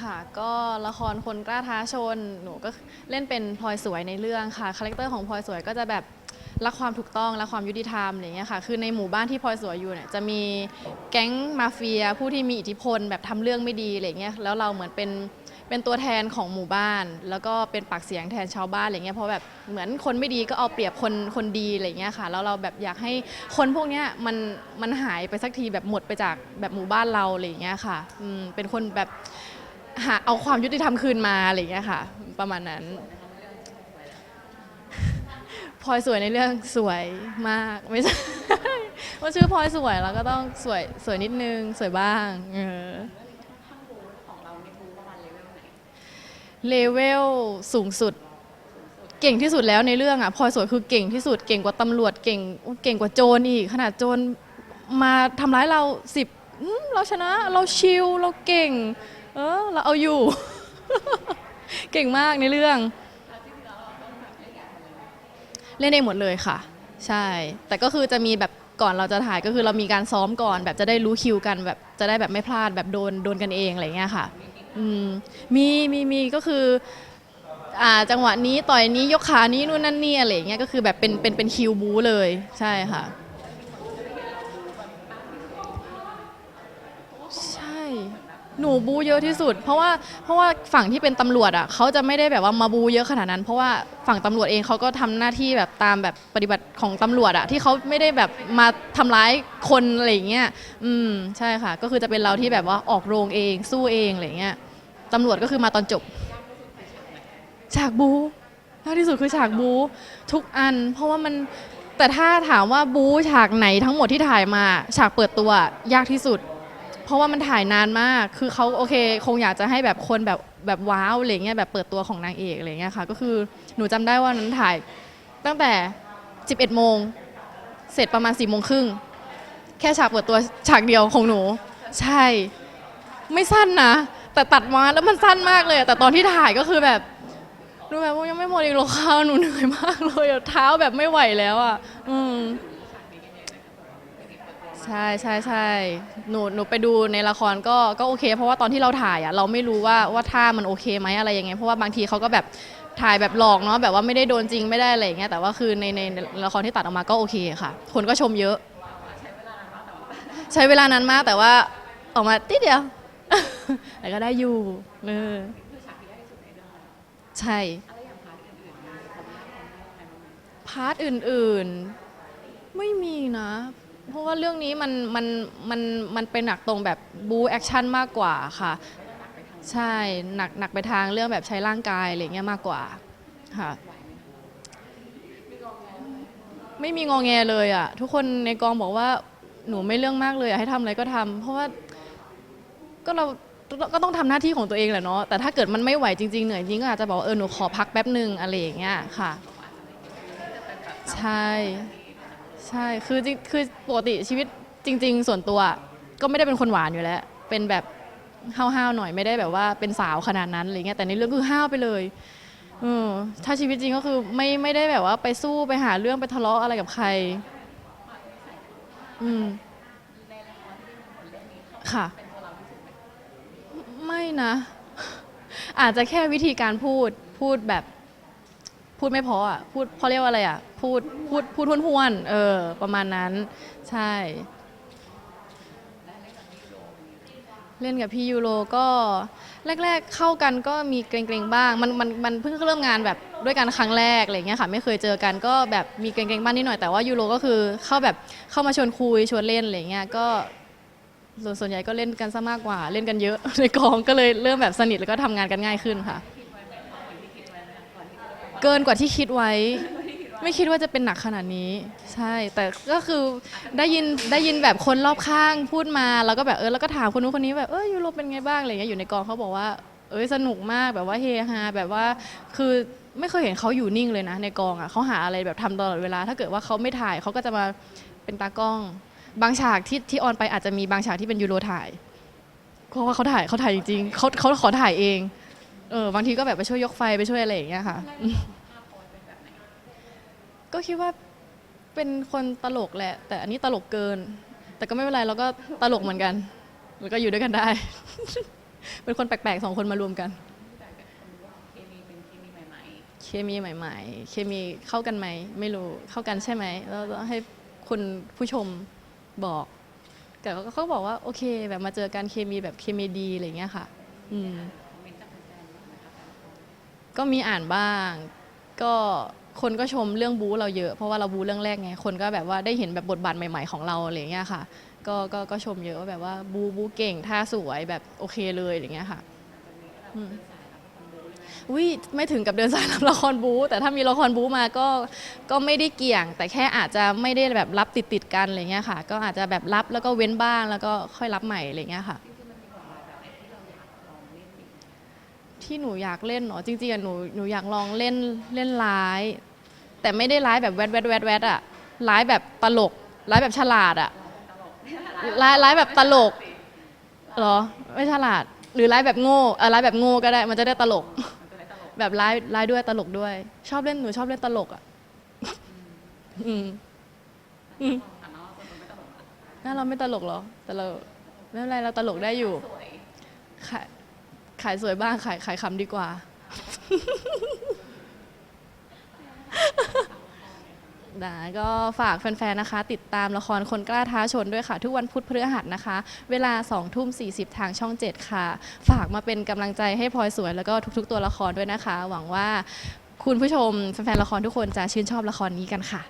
ค่ะ ก็ละครคนกล้าท้าชน หนูก็เล่นเป็นพลอยสวยในเรื่องค่ะ คาแรคเตอร์ของพลอยสวยก็จะแบบรักความถูกต้องรักความยุติธรรมอะไรอย่างเงี้ยค่ะ คือในหมู่บ้านที่พลอยสวยอยู่เนี่ยจะมีแก๊งมาเฟีย ผู้ที่มีอิทธิพลแบบทำเรื่องไม่ดีอะไรเงี้ย แล้วเราเหมือนเป็นเป็นตัวแทนของหมู่บ้าน แล้วก็เป็นปากเสียงแทนชาวบ้านอะไรเงี้ย เพราะแบบเหมือนคนไม่ดีก็เอาเปรียบคนคนดีอะไรเงี้ยค่ะ แล้วเราแบบอยากให้คนพวกเนี้ยมันมันหายไปสักทีแบบหมดไปจากแบบหมู่บ้านเราอะไรเงี้ยค่ะ อืม เป็นคนแบบ หาเอาความยุติธรรมคืนมาอะไรอย่างเงี้ยค่ะ ประมาณนั้นพลอยสวยในเรื่องสวยมากไม่ใช่ว่าชื่อพลอยสวยแล้วก็ต้องสวยสวยนิดนึงสวยบ้างเออเลเวลสูงสุด เก่งที่สุดแล้วในเรื่องอะพลอยสวยคือเก่งที่สุด เก่งกว่าตำรวจเก่งเก่งกว่าโจรอีกขนาดโจรมาทำร้ายเราสิบเราชนะ เราชิลเราเก่ง เออ เราเอาอยู่ เก่งมากในเรื่อง เล่นเองหมดเลยค่ะ ใช่ แต่ก็คือจะมีแบบก่อนเราจะถ่ายก็คือเรามีการซ้อมก่อน แบบจะได้รู้คิวกันแบบจะได้แบบไม่พลาดแบบโดนโดนกันเองอะไรเงี้ยค่ะ อืมมีมีมีก็คืออ่าจังหวะนี้ต่อยนี้ยกขานี้นู่นนั่นนี่อะไรเงี้ยก็คือแบบเป็นเป็นเป็นคิวบูเลยใช่ค่ะ ใช่ หนูบูเยอะที่สุด เพราะว่าเพราะว่าฝั่งที่เป็นตำรวจอะเขาจะไม่ได้แบบว่ามาบูเยอะขนาดนั้น เพราะว่าฝั่งตำรวจเองเขาก็ทำหน้าที่แบบตามแบบปฏิบัติของตำรวจอะที่เขาไม่ได้แบบมาทำร้ายคนอะไรอย่างเงี้ยอืมใช่ค่ะ ก็คือจะเป็นเราที่แบบว่าออกโรงเองสู้เองอะไรอย่างเงี้ยตำรวจก็คือมาตอนจบฉากบูยากที่สุดคือฉากบูทุกอัน เพราะว่ามันแต่ถ้าถามว่าบูฉากไหนทั้งหมดที่ถ่ายมา ฉากเปิดตัวยากที่สุด เพราะว่ามันถ่ายนานมาก คือเขาโอเค คงอยากจะให้แบบคนแบบแบบว้าวอะไรเงี้ยแบบเปิดตัวของนางเอกอะไรเงี้ยค่ะ ก็คือหนูจำได้ว่านั้นถ่ายตั้งแต่ 11 โมง เสร็จประมาณ4โมงครึ่ง แค่ฉากเปิดตัวฉากเดียวของหนู ใช่ ไม่สั้นนะ แต่ตัดมาแล้วมันสั้นมากเลยอะแต่ตอนที่ถ่ายก็คือแบบดูแบบว่ายังไม่หมดอีกหรอกค่ะหนูเหนื่อยมากเลยอะเท้าแบบไม่ไหวแล้วอะ อืม ใช่ใช่ใช่หนูหนูไปดูในละครก็ก็โอเค เพราะว่าตอนที่เราถ่ายอะเราไม่รู้ว่าว่าท่ามันโอเคไหมอะไรยังไง เพราะว่าบางทีเขาก็แบบถ่ายแบบหลอกเนาะแบบว่าไม่ได้โดนจริงไม่ได้อะไรอย่างเงี้ยแต่ว่าคือในในละครที่ตัดออกมาก็โอเคค่ะ คนก็ชมเยอะ ใช้เวลานานมากแต่ว่าออกมาติดเดียว แต่ก็ได้อยู่เออใช่พาร์ทอื่นๆ ไม่มีนะ เพราะว่าเรื่องนี้มันมันมันมันเป็นหนักตรงแบบบูแอคชั่นมากกว่าค่ะ ใช่หนักหนักไปทางเรื่องแบบใช้ร่างกายอะไรเงี้ยมากกว่าค่ะ ไม่มีงองแงเลยอะ ทุกคนในกองบอกว่าหนูไม่เรื่องมากเลยอะให้ทำอะไรก็ทำเพราะว่าก็เราก็ต้องทำหน้าที่ของตัวเองแหละเนาะแต่ถ้าเกิดมันไม่ไหวจริงๆเหนื่อยจริงก็อาจจะบอกว่าเออหนูขอพักแป๊บหนึ่งอะไรอย่างเงี้ยค่ะ ใช่ ใช่คือจริงคือปกติชีวิตจริง ๆ ส่วนตัวก็ไม่ได้เป็นคนหวานอยู่แล้ว เป็นแบบห้าวๆหน่อยไม่ได้แบบว่าเป็นสาวขนาดนั้นอะไรเงี้ยแต่ในเรื่องคือห้าวไปเลยเออถ้าชีวิตจริงก็คือไม่ไม่ได้แบบว่าไปสู้ไปหาเรื่องไปทะเลาะอะไรกับใคร อืมค่ะ ไม่นะ อาจจะแค่วิธีการพูดพูดแบบ พูดไม่เพออะพูดเขาเรียกว่าอะไรอะพูดพูดพูดห้วนๆเออ ประมาณนั้นใช่ เล่นกับพี่ยูโรก็แรก ๆ เข้ากันก็มีเกรงๆบ้าง มันมันมันเพิ่งเริ่มงานแบบด้วยกันครั้งแรกอะไรอย่างเงี้ยค่ะ ไม่เคยเจอกันก็แบบมีเกรงๆบ้างนิดหน่อยแต่ว่ายูโรก็คือเข้าแบบเข้ามาชวนคุยชวนเล่นอะไรอย่างเงี้ยก็ส่วนส่วนใหญ่ก็เล่นกันซะมากกว่าเล่นกันเยอะในกองก็เลยเริ่มแบบสนิทแล้วก็ทำงานกันง่ายขึ้นค่ะ เกินกว่าที่คิดไว้ ไม่คิดว่าจะเป็นหนักขนาดนี้ ใช่ แต่ก็คือได้ยินได้ยินแบบคนรอบข้างพูดมาแล้วก็แบบเออแล้วก็ถามคนนู้นคนนี้แบบเออยูโรเป็นไงบ้างอะไรเงี้ยอยู่ในกองเขาบอกว่า เอ้ยสนุกมากแบบว่าเฮฮาแบบว่าคือไม่เคยเห็นเขาอยู่นิ่งเลยนะ ในกองอะเขาหาอะไรแบบทำตลอดเวลา ถ้าเกิดว่าเขาไม่ถ่ายเขาก็จะมาเป็นตากล้อง บางฉากที่ที่ออนไปอาจจะมีบางฉากที่เป็นยูโรถ่ายเพราะว่าเขาถ่ายเขาถ่ายจริงๆเขาเขาขอถ่ายเอง เออบางทีก็แบบไปช่วยยกไฟไปช่วยอะไรอย่างเงี้ยค่ะ ก็คิดว่าเป็นคนตลกแหละ แต่อันนี้ตลกเกิน แต่ก็ไม่เป็นไรเราก็ตลกเหมือนกันแล้วก็อยู่ด้วยกันได้ เป็นคนแปลกๆสองคนมารวมกัน เคมีเป็นเคมีใหม่เคมีใหม่ ๆ เคมีเข้ากันไหม ไม่รู้เข้ากันใช่ไหมแล้วต้องให้คุณผู้ชมบอก แต่เขาก็บอกว่าโอเค แบบมาเจอกันเคมีแบบเคมีดีอะไรอย่างเงี้ยค่ะ อืม ๆ ก็มีอ่านบ้าง ก็คนก็ชมเรื่องบู๊เราเยอะ เพราะว่าเราบู๊เรื่องแรกไง คนก็แบบว่าได้เห็นแบบบทบาทใหม่ ๆของเราอะไรอย่างเงี้ยค่ะ ก็ก็ก็ชมเยอะว่าแบบว่าบูบูเก่งท่าสวยแบบโอเคเลยอย่างเงี้ยค่ะอืมอุ้ยไม่ถึงกับเดินสายรับละครบูแต่ถ้ามีละครบูมาก็ก็ไม่ได้เกี่ยง แต่แค่อาจจะไม่ได้แบบรับติดติดๆกันอะไรเงี้ยค่ะ ก็อาจจะแบบรับแล้วก็เว้นบ้างแล้วก็ค่อยรับใหม่อะไรเงี้ยค่ะ ที่หนูอยากเล่นเนาะจริงๆอะหนูหนูอยากลองเล่นเล่นร้าย แต่ไม่ได้ร้ายแบบแวดแวดแวดแวดอะร้ายแบบตลกร้ายแบบฉลาดอะร้ายร้ายแบบตลกเหรอไม่ฉลาด หรือร้ายแบบโง่เออร้ายแบบโง่ก็ได้มันจะได้ตลก แบบร้ายร้ายด้วยตลกด้วย ชอบเล่นหนูชอบเล่นตลกอะอืมอืมน่าเราไม่ตลกเหรอแต่เราไม่เป็นไรเราตลกได้อยู่สวยขาย ขายสวยบ้างขายขายคำดีกว่า นะก็ฝากแฟนๆ นะคะ ติดตามละครคนกล้าท้าชนด้วยค่ะ ทุกวันพุธพฤหัสนะคะ เวลา2ทุ่ม40 ทางช่อง 7 ค่ะ ฝากมาเป็นกำลังใจให้พลอยสวยแล้วก็ทุกๆ ตัวละครด้วยนะคะ หวังว่าคุณผู้ชมแฟนๆ ละครทุกคนจะชื่นชอบละครนี้กันค่ะ